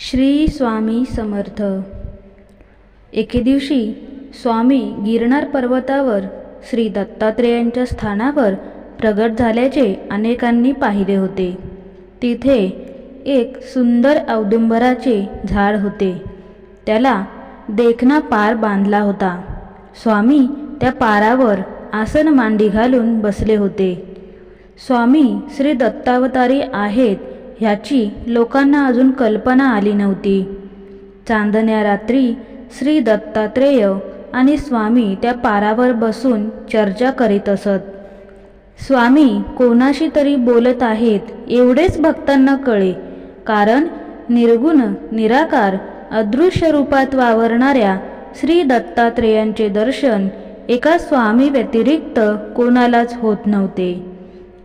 श्री स्वामी समर्थ. एके दिवशी स्वामी गिरनार पर्वतावर श्री दत्तात्रेयांच्या स्थानावर प्रगट झाल्याचे अनेकांनी पाहिले होते. तिथे एक सुंदर औदुंबराचे झाड होते. त्याला देखना पार बांधला होता. स्वामी त्या पारावर आसन मांडी घालून बसले होते. स्वामी श्री दत्तावतारी आहेत ह्याची लोकांना अजून कल्पना आली नव्हती. चांदण्या रात्री श्री दत्तात्रेय आणि स्वामी त्या पारावर बसून चर्चा करीत असत. स्वामी कोणाशी तरी बोलत आहेत एवढेच भक्तांना कळे कारण निर्गुण निराकार अदृश्य रूपात वावरणाऱ्या श्री दत्तात्रेयांचे दर्शन एका स्वामी व्यतिरिक्त कोणालाच होत नव्हते.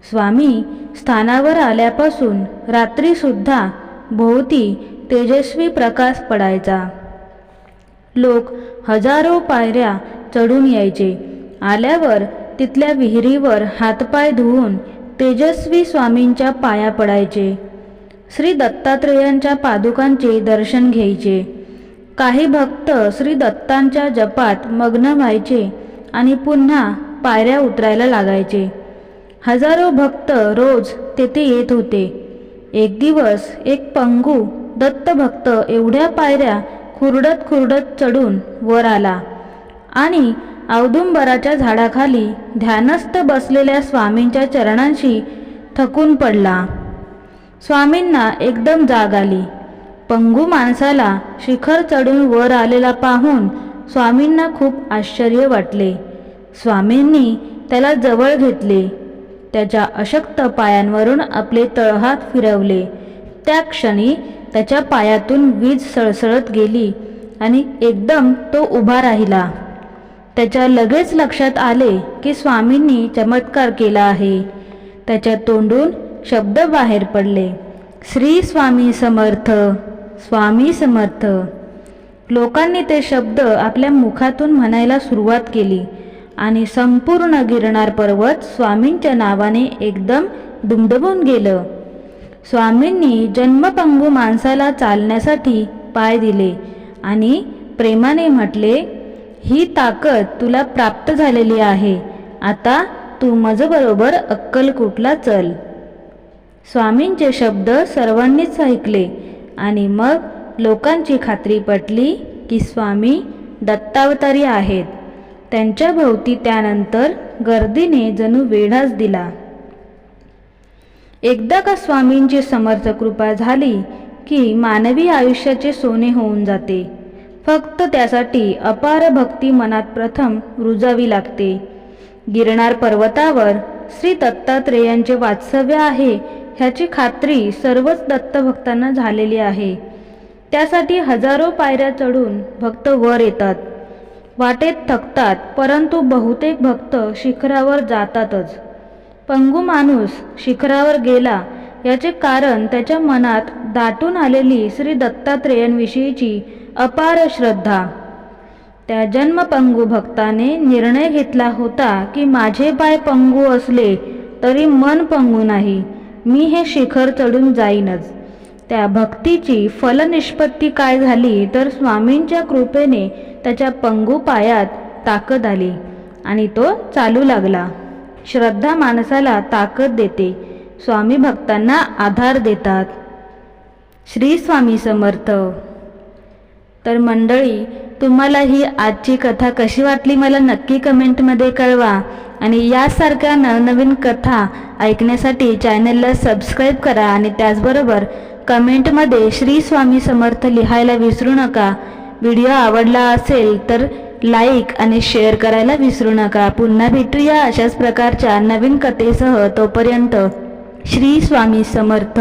स्वामी स्थानावर आल्यापासून रात्रीसुद्धा भोवती तेजस्वी प्रकाश पडायचा. लोक हजारो पायऱ्या चढून यायचे. आल्यावर तिथल्या विहिरीवर हातपाय धुवून तेजस्वी स्वामींच्या पाया पडायचे. श्री दत्तात्रेयांच्या पादुकांचे दर्शन घ्यायचे. काही भक्त श्री दत्तांच्या जपात मग्न व्हायचे आणि पुन्हा पायऱ्या उतरायला लागायचे. हजारो भक्त रोज तेथे येत होते. एक दिवस एक पंगू दत्तभक्त एवढ्या पायऱ्या खुरडत खुरडत चढून वर आला आणि औदुंबराच्या झाडाखाली ध्यानस्थ बसलेल्या स्वामींच्या चरणांशी थकून पडला. स्वामींना एकदम जाग आली. पंगू माणसाला शिखर चढून वर आलेला पाहून स्वामींना खूप आश्चर्य वाटले. स्वामींनी त्याला जवळ घेतले. त्याच्या अशक्त पायांवरून आपले तळहात फिरवले. त्या क्षणी त्याच्या पायातून वीज सळसळत गेली आणि एकदम तो उभा राहिला. त्याच्या लगेच लक्षात आले की स्वामींनी चमत्कार केला आहे. त्याच्या तोंडून शब्द बाहेर पडले. श्री स्वामी समर्थ स्वामी समर्थ. लोकांनी ते शब्द आपल्या मुखातून म्हणायला सुरुवात केली. आणि संपूर्ण गिरणार पर्वत स्वामींच्या नावाने एकदम दुमदबून गेलं. स्वामींनी जन्मपंगू माणसाला चालण्यासाठी पाय दिले आणि प्रेमाने म्हटले ही ताकद तुला प्राप्त झालेली आहे. आता तू माझबरोबर अक्कलकोटला चल. स्वामींचे शब्द सर्वांनीच ऐकले आणि मग लोकांची खात्री पटली की स्वामी दत्तावतारी आहेत. त्यांच्या भोवती त्यानंतर गर्दीने जणू वेढाच दिला. एकदा का स्वामींची समर्थ कृपा झाली की मानवी आयुष्याचे सोने होऊन जाते. फक्त त्यासाठी अपार भक्ती मनात प्रथम रुजावी लागते. गिरणार पर्वतावर श्री दत्तात्रेयांचे वात्सव्य आहे ह्याची खात्री सर्वच दत्तभक्तांना झालेली आहे. त्यासाठी हजारो पायऱ्या चढून भक्त वर येतात. वाटेत थकतात परंतु बहुतेक भक्त शिखरावर जातातच. पंगू माणूस शिखरावर गेला याचे कारण त्याच्या मनात दाटून आलेली श्री दत्तात्रेयांविषयीची अपार श्रद्धा. त्या जन्मपंगू भक्ताने निर्णय घेतला होता की माझे पाय पंगू असले तरी मन पंगू नाही मी हे शिखर चढून जाईनच. त्या भक्तीची फलनिष्पत्ती काय झाली तर स्वामींच्या कृपेने त्याच्या पंगू पायात ताकद आली आणि तो चालू लागला. श्रद्धा माणसाला ताकद देते स्वामी भक्तांना आधार देतात. श्री स्वामी समर्थ. तर मंडळी तुम्हाला ही आजची कथा कशी वाटली मला नक्की कमेंटमध्ये कळवा. आणि यासारख्या नवनवीन कथा ऐकण्यासाठी चॅनलला सबस्क्राईब करा आणि त्याचबरोबर कमेंटमध्ये श्री स्वामी समर्थ लिहायला विसरू नका. व्हिडिओ आवडला असेल तर लाईक आणि शेअर करायला विसरू नका. पुन्हा भेटूया अशाच प्रकारच्या नवीन कथेसह तोपर्यंत श्री स्वामी समर्थ.